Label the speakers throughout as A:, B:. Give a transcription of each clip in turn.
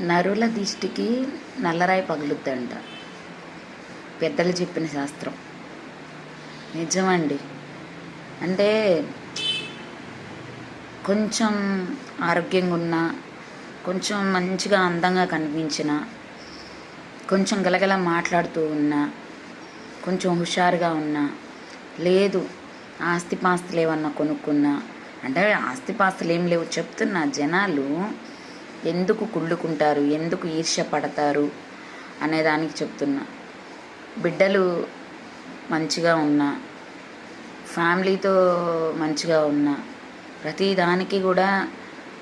A: నరుల దిష్టికి నల్లరాయి పగులుద్దంట. పెద్దలు చెప్పిన శాస్త్రం. నిజమండి. అంటే కొంచెం ఆరోగ్యంగా ఉన్నా కొంచెం మంచిగా అందంగా కనిపించిన కొంచెం గలగల మాట్లాడుతూ ఉన్నా కొంచెం హుషారుగా ఉన్నా లేదు ఆస్తిపాస్తులు ఏమన్నా కొనుక్కున్నా అంటే ఆస్తిపాస్తులు ఏం లేవు చెప్తున్నా జనాలు ఎందుకు కుళ్ళుకుంటారు? ఎందుకు ఈర్ష్య పడతారు? అనేదానికి చెప్తున్నా. బిడ్డలు మంచిగా ఉన్నా ఫ్యామిలీతో మంచిగా ఉన్నా ప్రతి దానికి కూడా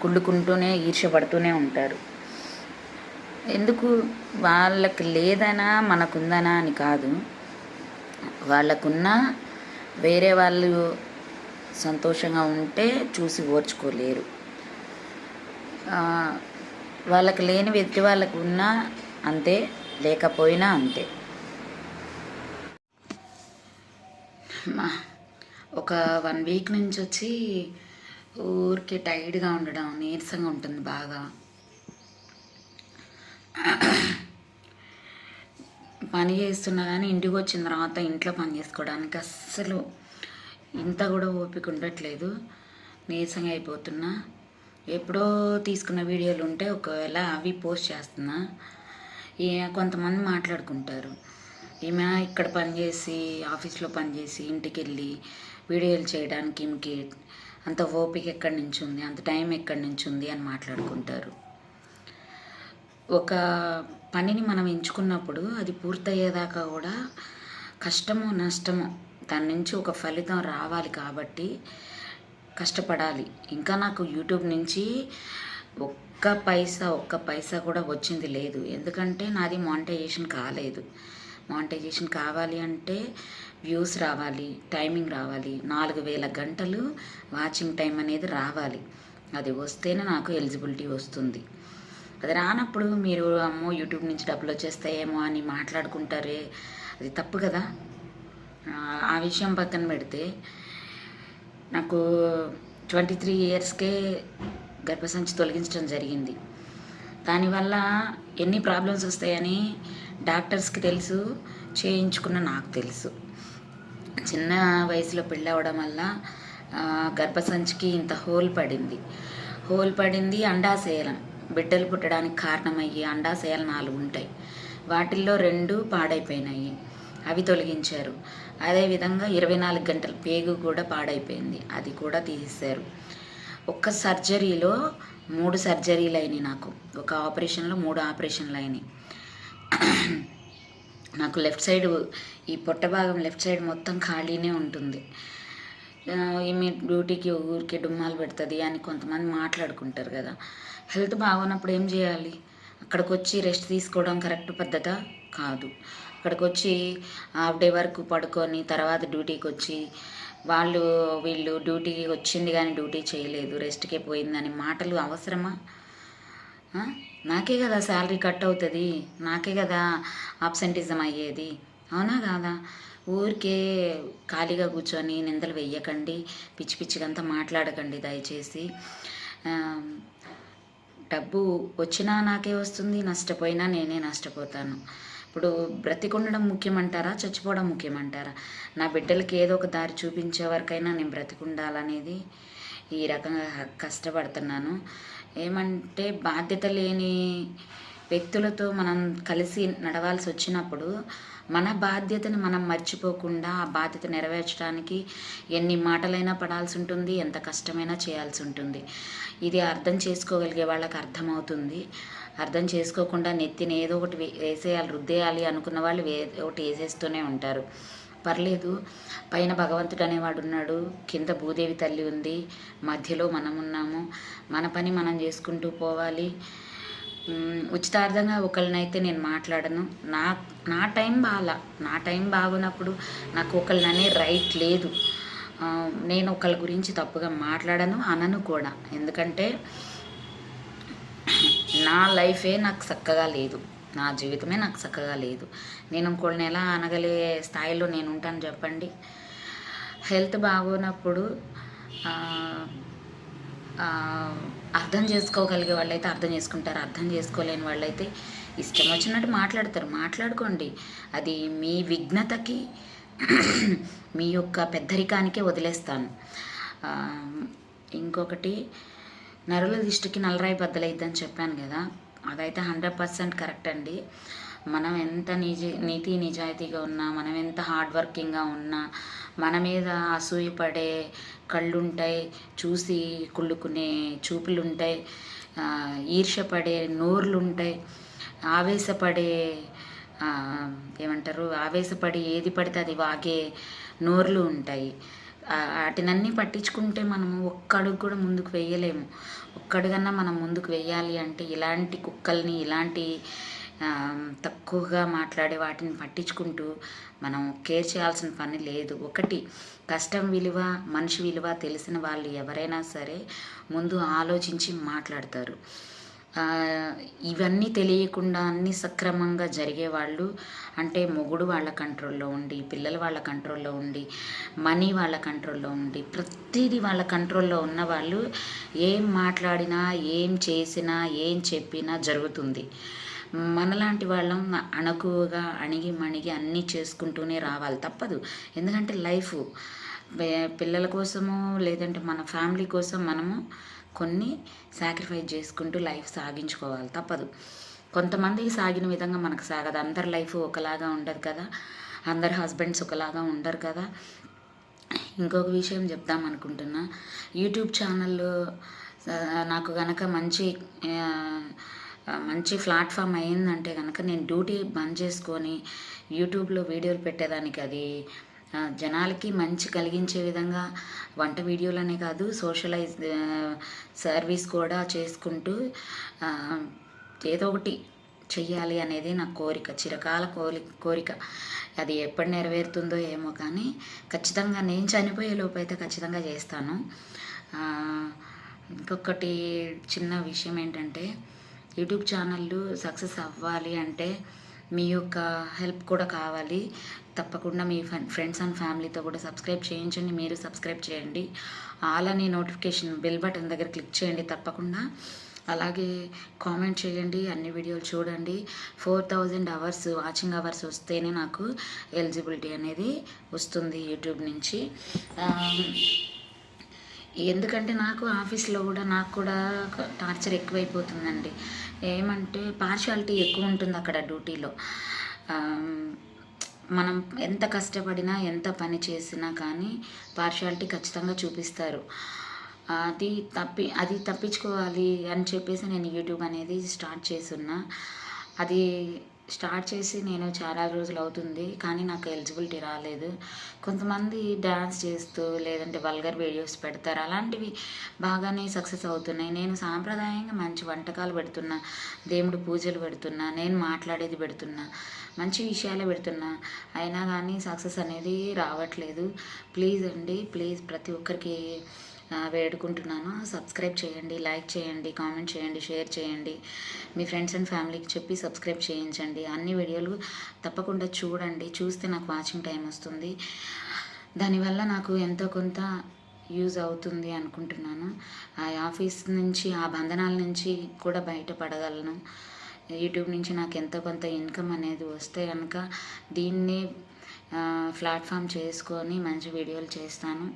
A: కుళ్ళుకుంటూనే ఈర్ష్య పడుతూనే ఉంటారు. ఎందుకు? వాళ్ళకి లేదనా మనకుందనా అని కాదు. వాళ్ళకున్నా వేరే వాళ్ళు సంతోషంగా ఉంటే చూసి ఓర్చుకోలేరు. వాళ్ళకి లేని వ్యక్తి వాళ్ళకు ఉన్నా అంతే లేకపోయినా అంతే. మా ఒక వన్ వీక్ నుంచి వచ్చి ఊరికి టైర్డ్గా ఉండడం నీరసంగా ఉంటుంది బాగా. పని చేస్తున్నా కానీ ఇంటికి వచ్చిన తర్వాత ఇంట్లో పని చేసుకోవడానికి అస్సలు ఇంత కూడా ఓపిక ఉండట్లేదు. నీరసంగా అయిపోతున్నా. ఎప్పుడో తీసుకున్న వీడియోలు ఉంటే ఒకవేళ అవి పోస్ట్ చేస్తున్నా. కొంతమంది మాట్లాడుకుంటారు. ఈమె ఇక్కడ పనిచేసి ఆఫీస్లో పనిచేసి ఇంటికి వెళ్ళి వీడియోలు చేయడానికి ఈమెకి అంత ఓపిక ఎక్కడి నుంచి ఉంది అంత టైం ఎక్కడి నుంచి ఉంది అని మాట్లాడుకుంటారు. ఒక పనిని మనం ఎంచుకున్నప్పుడు అది పూర్తయ్యేదాకా కూడా కష్టము నష్టము దాని నుంచి ఒక ఫలితం రావాలి కాబట్టి కష్టపడాలి. ఇంకా నాకు యూట్యూబ్ నుంచి ఒక్క పైసా ఒక్క పైసా కూడా వచ్చింది లేదు. ఎందుకంటే నాది మానిటైజేషన్ కాలేదు. మానిటైజేషన్ కావాలి అంటే వ్యూస్ రావాలి టైమింగ్ రావాలి. నాలుగు వేల గంటలు వాచింగ్ టైం అనేది రావాలి. అది వస్తేనే నాకు ఎలిజిబిలిటీ వస్తుంది. అది రానప్పుడు మీరు అమ్మో యూట్యూబ్ నుంచి డబ్బులు వచ్చేస్తాయేమో అని మాట్లాడుకుంటారే. అది తప్పు కదా. ఆ, విషయం పక్కన పెడితే నాకు ట్వంటీ త్రీ ఇయర్స్కే గర్భసంచి తొలగించడం జరిగింది. దానివల్ల ఎన్ని ప్రాబ్లమ్స్ వస్తాయని డాక్టర్స్కి తెలుసు చేయించుకున్న నాకు తెలుసు. చిన్న వయసులో పెళ్ళి అవ్వడం వల్ల గర్భసంచికి ఇంత హోల్ పడింది. హోల్ పడింది అండాశయలం. బిడ్డలు పుట్టడానికి కారణమయ్యే అండాశయాలు నాలుగు ఉంటాయి. వాటిల్లో రెండు పాడైపోయినాయి. అవి తొలగించారు. అదేవిధంగా ఇరవై నాలుగు గంటల పేగు కూడా పాడైపోయింది. అది కూడా తీసేశారు. ఒక్క సర్జరీలో మూడు సర్జరీలు అయినాయి నాకు. ఒక ఆపరేషన్లో మూడు ఆపరేషన్లు అయినాయి. నాకు లెఫ్ట్ సైడ్ ఈ పొట్ట భాగం లెఫ్ట్ సైడ్ మొత్తం ఖాళీనే ఉంటుంది. ఈమె డ్యూటీకి ఊరికి డుమ్మాలు పెడుతుంది అని కొంతమంది మాట్లాడుకుంటారు కదా. హెల్త్ బాగున్నప్పుడు ఏం చేయాలి? అక్కడికి వచ్చి రెస్ట్ తీసుకోవడం కరెక్ట్ పద్ధత? కాదు. అక్కడికి వచ్చి హాఫ్ డే వరకు పడుకొని తర్వాత డ్యూటీకి వచ్చి వాళ్ళు వీళ్ళు డ్యూటీకి వచ్చింది కానీ డ్యూటీ చేయలేదు రెస్ట్కే పోయిందని మాటలు అవసరమా? నాకే కదా శాలరీ కట్ అవుతుంది నాకే కదా ఆబ్సెంటిజం అయ్యేది. అవునా కాదా? ఊరికే ఖాళీగా కూర్చొని నిందలు వెయ్యకండి పిచ్చి పిచ్చిగంతా మాట్లాడకండి దయచేసి. డబ్బు వచ్చినా నాకే వస్తుంది నష్టపోయినా నేనే నష్టపోతాను. ఇప్పుడు బ్రతికుండడం ముఖ్యమంటారా? చచ్చిపోవడం ముఖ్యమంటారా? నా బిడ్డలకి ఏదో ఒక దారి చూపించే వరకైనా నేను బ్రతికుండాలనేది ఈ రకంగా కష్టపడుతున్నాను. ఏమంటే బాధ్యత లేని వ్యక్తులతో మనం కలిసి నడవాల్సి వచ్చినప్పుడు మన బాధ్యతని మనం మర్చిపోకుండా ఆ బాధ్యత నెరవేర్చడానికి ఎన్ని మాటలైనా పడాల్సి ఉంటుంది ఎంత కష్టమైనా చేయాల్సి ఉంటుంది ఇది అర్థం చేసుకోగలిగే వాళ్ళకి అర్థమవుతుంది అర్థం చేసుకోకుండా నెత్తిని ఏదో ఒకటి వేసేయాలి రుద్దేయాలి అనుకున్న వాళ్ళు వే ఒకటి వేసేస్తూనే ఉంటారు. పర్లేదు పైన భగవంతుడు అనేవాడు ఉన్నాడు కింద భూదేవి తల్లి ఉంది మధ్యలో మనం ఉన్నాము మన పని మనం చేసుకుంటూ పోవాలి. ఉచితార్థంగా ఒకళ్ళనైతే నేను మాట్లాడను. నా నా టైం బాగా నా టైం బాగున్నప్పుడు నాకు ఒకళ్ళననే రైట్ లేదు. నేను ఒకళ్ళ గురించి తప్పుగా మాట్లాడను అనను కూడా. ఎందుకంటే నా లైఫే నాకు చక్కగా లేదు. నా జీవితమే నాకు చక్కగా లేదు. నేను ఇంకోళ్ళని ఎలా అనగలే స్థాయిలో నేను ఉంటాను చెప్పండి. హెల్త్ బాగోనప్పుడు అర్థం చేసుకోగలిగే వాళ్ళైతే అర్థం చేసుకుంటారు. అర్థం చేసుకోలేని వాళ్ళైతే ఇష్టం వచ్చినట్టు మాట్లాడతారు. మాట్లాడుకోండి. అది మీ విఘ్నతకి మీ యొక్క పెద్దరికానికే వదిలేస్తాను. ఇంకొకటి నరుల దిష్టికి నల్లరాయి బద్దలైద్దని చెప్పాను కదా అదైతే హండ్రెడ్ పర్సెంట్ కరెక్ట్ అండి. మనం ఎంత నిజ నీతి నిజాయితీగా ఉన్నా మనం ఎంత హార్డ్ వర్కింగ్గా ఉన్నా మన మీద అసూయపడే కళ్ళుంటాయి చూసి కుళ్ళుకునే చూపులుంటాయి ఈర్షపడే నోర్లుంటాయి ఆవేశపడే ఏమంటారు ఆవేశపడి ఏది పడితే అది వాగే నోర్లు ఉంటాయి. వాటినన్నీ పట్టించుకుంటే మనము ఒక్కడికి కూడా ముందుకు వెయ్యలేము. ఒక్కడుగన్నా మనం ముందుకు వెయ్యాలి అంటే ఇలాంటి కుక్కల్ని ఇలాంటి తక్కువగా మాట్లాడే వాటిని పట్టించుకుంటూ మనం కేర్ చేయాల్సిన పని లేదు. ఒకటి కష్టం విలువ మనిషి విలువ తెలిసిన వాళ్ళు ఎవరైనా సరే ముందు ఆలోచించి మాట్లాడతారు. ఇవన్నీ తెలియకుండా అన్ని సక్రమంగా జరిగే వాళ్ళు అంటే మొగుడు వాళ్ళ కంట్రోల్లో ఉండి పిల్లలు వాళ్ళ కంట్రోల్లో ఉండి మనీ వాళ్ళ కంట్రోల్లో ఉండి ప్రతిదీ వాళ్ళ కంట్రోల్లో ఉన్న వాళ్ళు ఏం మాట్లాడినా ఏం చేసినా ఏం చెప్పినా జరుగుతుంది. మనలాంటి వాళ్ళం అణకువగా అణిగి మణిగి అన్నీ చేసుకుంటూనే రావాలి. తప్పదు. ఎందుకంటే లైఫ్ పిల్లల కోసము లేదంటే మన ఫ్యామిలీ కోసం మనము కొన్ని సాక్రిఫైస్ చేసుకుంటూ లైఫ్ సాగించుకోవాలి. తప్పదు. కొంతమందికి సాగిన విధంగా మనకు సాగదు. అందరి లైఫ్ ఒకలాగా ఉండదు కదా. అందరి హస్బెండ్స్ ఒకలాగా ఉండరు కదా. ఇంకొక విషయం చెప్దాం అనుకుంటున్నా. యూట్యూబ్ ఛానల్ నాకు గనక మంచి మంచి ప్లాట్ఫామ్ అయిందంటే కనుక నేను డ్యూటీ బంద్ చేసుకొని యూట్యూబ్లో వీడియోలు పెట్టేదానికి అది జనాలకి మంచి కలిగించే విధంగా వంట వీడియోలనే కాదు సోషలైజ్ సర్వీస్ కూడా చేసుకుంటూ ఏదో ఒకటి చెయ్యాలి అనేది నా కోరిక. చిరకాల కోరి కోరిక. అది ఎప్పుడు నెరవేరుతుందో ఏమో కానీ ఖచ్చితంగా నేను చనిపోయే లోపు అయితే ఖచ్చితంగా చేస్తాను. ఇంకొకటి చిన్న విషయం ఏంటంటే యూట్యూబ్ ఛానళ్ళు సక్సెస్ అవ్వాలి అంటే మీ యొక్క హెల్ప్ కూడా కావాలి. తప్పకుండా మీ ఫ్రెండ్స్ అండ్ ఫ్యామిలీతో కూడా సబ్స్క్రైబ్ చేయించండి మీరు సబ్స్క్రైబ్ చేయండి. అలానే నోటిఫికేషన్ బెల్ బటన్ దగ్గర క్లిక్ చేయండి తప్పకుండా. అలాగే కామెంట్ చేయండి అన్ని వీడియోలు చూడండి. Four thousand hours watching hours వస్తేనే నాకు ఎలిజిబిలిటీ అనేది వస్తుంది యూట్యూబ్ నుంచి. ఎందుకంటే నాకు ఆఫీస్లో కూడా నాకు కూడా టార్చర్ ఎక్కువైపోతుందండి. ఏమంటే పార్షాలిటీ ఎక్కువ ఉంటుంది అక్కడ డ్యూటీలో. మనం ఎంత కష్టపడినా ఎంత పని చేసినా కానీ పార్షాలిటీ ఖచ్చితంగా చూపిస్తారు. అది తప్పి అది తప్పించుకోవాలి అని చెప్పేసి నేను యూట్యూబ్ అనేది స్టార్ట్ చేస్తున్నా. అది స్టార్ట్ చేసి నేను చాలా రోజులు అవుతుంది కానీ నాకు ఎలిజిబిలిటీ రాలేదు. కొంతమంది డ్యాన్స్ చేస్తూ లేదంటే వల్గర్ వీడియోస్ పెడతారు. అలాంటివి బాగానే సక్సెస్ అవుతున్నాయి. నేను సాంప్రదాయంగా మంచి వంటకాలు పెడుతున్నా దేవుడు పూజలు పెడుతున్నా నేను మాట్లాడేది పెడుతున్నా. మంచి విషయాలే పెడుతున్నా. అయినా కానీ సక్సెస్ అనేది రావట్లేదు. ప్లీజ్ అండి ప్లీజ్ ప్రతి ఒక్కరికి వేడుకుంటున్నాను. సబ్స్క్రైబ్ చేయండి లైక్ చేయండి కామెంట్ చేయండి షేర్ చేయండి. మీ ఫ్రెండ్స్ అండ్ ఫ్యామిలీకి చెప్పి సబ్స్క్రైబ్ చేయించండి. అన్ని వీడియోలు తప్పకుండా చూడండి. చూస్తే నాకు వాచింగ్ టైం వస్తుంది. దానివల్ల నాకు ఎంతో కొంత యూజ్ అవుతుంది అనుకుంటున్నాను. ఆ ఆఫీస్ నుంచి ఆ బంధనాల నుంచి కూడా బయటపడగలను. యూట్యూబ్ నుంచి నాకు ఎంతో కొంత ఇన్కమ్ అనేది వస్తే కనుక దీన్ని ప్లాట్ఫామ్ చేసుకొని మంచి వీడియోలు చేస్తాను.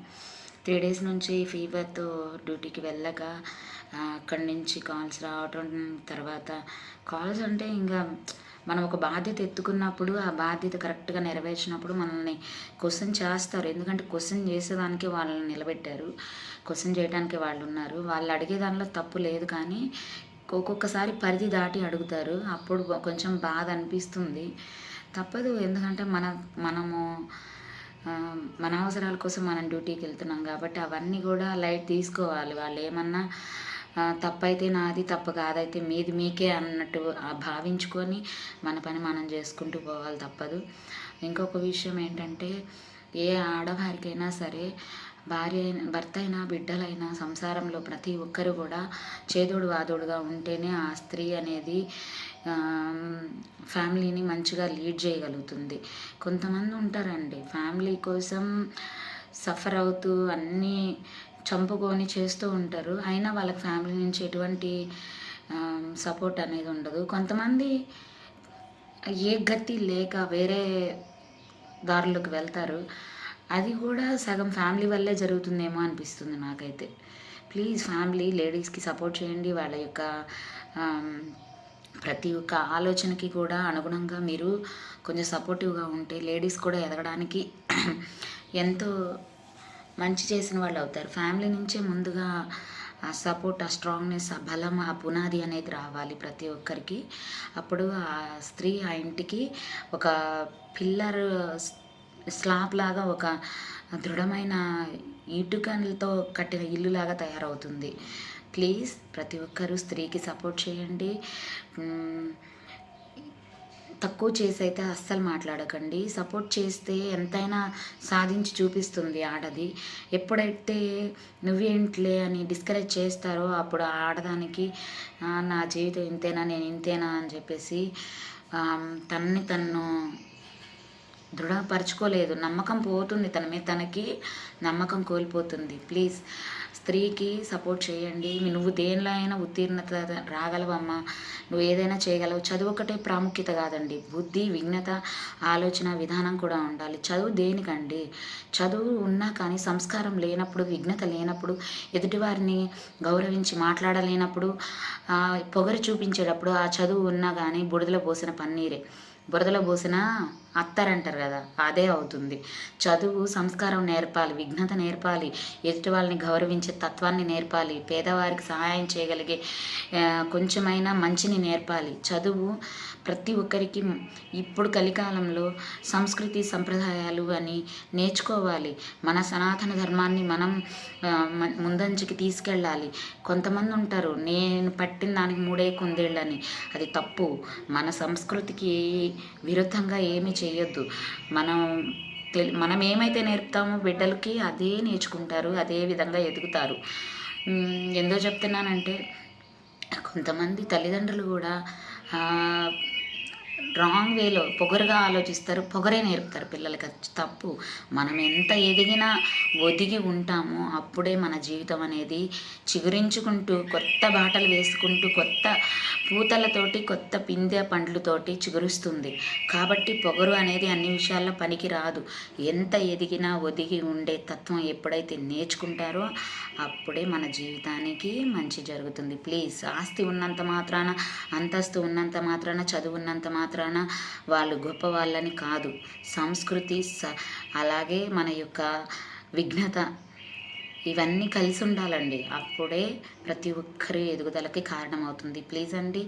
A: త్రీ డేస్ నుంచి ఫీవర్తో డ్యూటీకి వెళ్ళక అక్కడి నుంచి కాల్స్ రావటం తర్వాత కాల్స్ అంటే ఇంకా మనం ఒక బాధ్యత ఎత్తుకున్నప్పుడు ఆ బాధ్యత కరెక్ట్గా నెరవేర్చినప్పుడు మనల్ని క్వశ్చన్ చేస్తారు. ఎందుకంటే క్వశ్చన్ చేసేదానికి వాళ్ళని నిలబెట్టారు. క్వశ్చన్ చేయడానికి వాళ్ళు ఉన్నారు వాళ్ళు అడిగే దానిలో తప్పు లేదు కానీ ఒక్కొక్కసారి పరిధి దాటి అడుగుతారు. అప్పుడు కొంచెం బాధ అనిపిస్తుంది. తప్పదు. ఎందుకంటే మన మనము మన అవసరాల కోసం మనం డ్యూటీకి వెళ్తున్నాం కాబట్టి అవన్నీ కూడా లైట్ తీసుకోవాలి. వాళ్ళు ఏమన్నా తప్పైతే నాది తప్పు కాదైతే మీది మీకే అన్నట్టు భావించుకొని మన పని మనం చేసుకుంటూ పోవాలి తప్పదు. ఇంకొక విషయం ఏంటంటే ఏ ఆడవారికైనా సరే భార్య అయిన భర్త అయినా బిడ్డలైనా సంసారంలో ప్రతి ఒక్కరు కూడా చేదోడు వాదోడుగా ఉంటేనే ఆ స్త్రీ అనేది ఫ్యామిలీని మంచిగా లీడ్ చేయగలుగుతుంది. కొంతమంది ఉంటారండి ఫ్యామిలీ కోసం సఫర్ అవుతూ అన్నీ చంపుకొని చేస్తూ ఉంటారు. అయినా వాళ్ళకి ఫ్యామిలీ నుంచి ఎటువంటి సపోర్ట్ అనేది ఉండదు. కొంతమంది ఏ గతి లేక వేరే దారులకు వెళ్తారు. అది కూడా సగం ఫ్యామిలీ వల్లే జరుగుతుందేమో అనిపిస్తుంది నాకైతే. ప్లీజ్ ఫ్యామిలీ లేడీస్కి సపోర్ట్ చేయండి. వాళ్ళ యొక్క ప్రతి ఒక్క ఆలోచనకి కూడా అనుగుణంగా మీరు కొంచెం సపోర్టివ్గా ఉంటే లేడీస్ కూడా ఎదగడానికి ఎంతో మంచి చేసిన వాళ్ళు అవుతారు. ఫ్యామిలీ నుంచే ముందుగా ఆ సపోర్ట్ ఆ స్ట్రాంగ్నెస్ ఆ బలం ఆ పునాది అనేది రావాలి ప్రతి ఒక్కరికి. అప్పుడు ఆ స్త్రీ ఆ ఇంటికి ఒక పిల్లర్ స్లాబ్ లాగా ఒక దృఢమైన ఇటుకలతో కట్టిన ఇల్లులాగా తయారవుతుంది. ప్లీజ్ ప్రతి ఒక్కరూ స్త్రీకి సపోర్ట్ చేయండి. తక్కువ చేసి అయితే అస్సలు మాట్లాడకండి. సపోర్ట్ చేస్తే ఎంతైనా సాధించి చూపిస్తుంది ఆడది. ఎప్పుడైతే నువ్వేంట్లే అని డిస్కరేజ్ చేస్తారో అప్పుడు ఆడదానికి నా జీవితం ఇంతేనా నేను ఇంతేనా అని చెప్పేసి తన్ని తనని తను దృఢపరచుకోలేదు. నమ్మకం పోతుంది తన మీద తనకి నమ్మకం కోల్పోతుంది. ప్లీజ్ స్త్రీకి సపోర్ట్ చేయండి. నువ్వు దేనిలో అయినా ఉత్తీర్ణత రాగలవమ్మా. నువ్వు ఏదైనా చేయగలవు. చదువు ఒకటే ప్రాముఖ్యత కాదండి. బుద్ధి విఘ్నత ఆలోచన విధానం కూడా ఉండాలి. చదువు దేనికండి? చదువు ఉన్నా కానీ సంస్కారం లేనప్పుడు విఘ్నత లేనప్పుడు ఎదుటివారిని గౌరవించి మాట్లాడలేనప్పుడు పొగరు చూపించేటప్పుడు ఆ చదువు ఉన్నా కానీ బురదలో పోసిన పన్నీరే. బురదలో పోసిన అత్తరంటారు కదా అదే అవుతుంది. చదువు సంస్కారం నేర్పాలి విఘ్నత నేర్పాలి ఎదుటి వాళ్ళని గౌరవించే తత్వాన్ని నేర్పాలి పేదవారికి సహాయం చేయగలిగే కొంచెమైనా మంచిని నేర్పాలి. చదువు ప్రతి ఒక్కరికి ఇప్పుడు కలికాలంలో సంస్కృతి సంప్రదాయాలు అని నేర్చుకోవాలి. మన సనాతన ధర్మాన్ని మనం ఆ, ముందంజకి తీసుకెళ్ళాలి. కొంతమంది ఉంటారు నేను పట్టిన దానికి మూడే కుందేళ్ళని. అది తప్పు. మన సంస్కృతికి విరుద్ధంగా ఏమి చేయొద్దు. మనం మనం ఏమైతే నేర్పుతామో బిడ్డలకి అదే నేర్చుకుంటారు అదే విధంగా ఎదుగుతారు. ఉమ్, ఎందో చెప్తున్నానంటే కొంతమంది తల్లిదండ్రులు కూడా రాంగ్ వేలో పొగరుగా ఆలోచిస్తారు పొగరే నేర్పుతారు పిల్లలకి. తప్పు. మనం ఎంత ఎదిగినా ఒదిగి ఉంటామో అప్పుడే మన జీవితం అనేది చిగురించుకుంటూ కొత్త బాటలు వేసుకుంటూ కొత్త పూతలతోటి కొత్త పిందె పండ్లతోటి చిగురుస్తుంది. కాబట్టి పొగరు అనేది అన్ని విషయాల్లో పనికి రాదు. ఎంత ఎదిగినా ఒదిగి ఉండే తత్వం ఎప్పుడైతే నేర్చుకుంటారో అప్పుడే మన జీవితానికి మంచి జరుగుతుంది. ప్లీజ్ ఆస్తి ఉన్నంత మాత్రాన అంతస్తు ఉన్నంత మాత్రాన చదువు ఉన్నంత మాత్రాన వాళ్ళు గొప్ప వాళ్ళని కాదు. సంస్కృతి స అలాగే మన యొక్క విఘ్నత ఇవన్నీ కలిసి ఉండాలండి అప్పుడే ప్రతి ఒక్కరి ఎదుగుదలకి కారణమవుతుంది. ప్లీజ్ అండి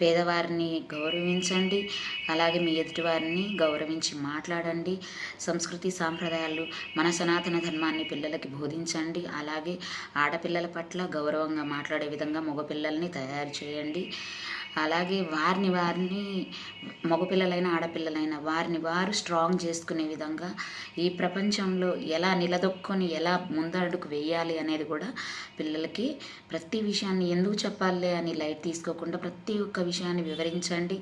A: పేదవారిని గౌరవించండి. అలాగే మీ ఎదుటి వారిని గౌరవించి మాట్లాడండి. సంస్కృతి సాంప్రదాయాలు మన సనాతన ధర్మాన్ని పిల్లలకి బోధించండి. అలాగే ఆడపిల్లల పట్ల గౌరవంగా మాట్లాడే విధంగా మగపిల్లల్ని తయారు చేయండి. అలాగే వారిని వారిని మగపిల్లలైన ఆడపిల్లలైన వారిని వారు స్ట్రాంగ్ చేసుకునే విధంగా ఈ ప్రపంచంలో ఎలా నిలదొక్కొని ఎలా ముందడుగు వేయాలి అనేది కూడా పిల్లలకి ప్రతి విషయాన్ని ఎందుకు చెప్పాలి అని లైట్ తీసుకోకుండా ప్రతి ఒక్క విషయాన్ని వివరించండి.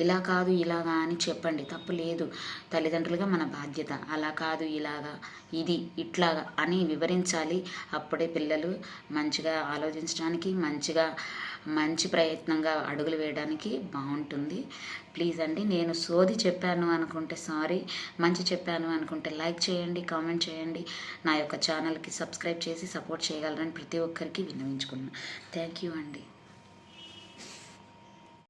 A: ఇలా కాదు ఇలాగా అని చెప్పండి. తప్పు లేదు. తల్లిదండ్రులుగా మన బాధ్యత. అలా కాదు ఇలాగా ఇది ఇట్లాగా అని వివరించాలి. అప్పుడే పిల్లలు మంచిగా ఆలోచించడానికి మంచిగా మంచి ప్రయత్నంగా అడుగులు వేయడానికి బాగుంటుంది. ప్లీజ్ అండి నేను సోది చెప్పాను అనుకుంటే సారీ మంచి చెప్పాను అనుకుంటే లైక్ చేయండి కామెంట్ చేయండి. నా యొక్క ఛానల్కి సబ్స్క్రైబ్ చేసి సపోర్ట్ చేయగలరని ప్రతి ఒక్కరికి విన్నవించుకున్నాను థ్యాంక్ యూ అండి.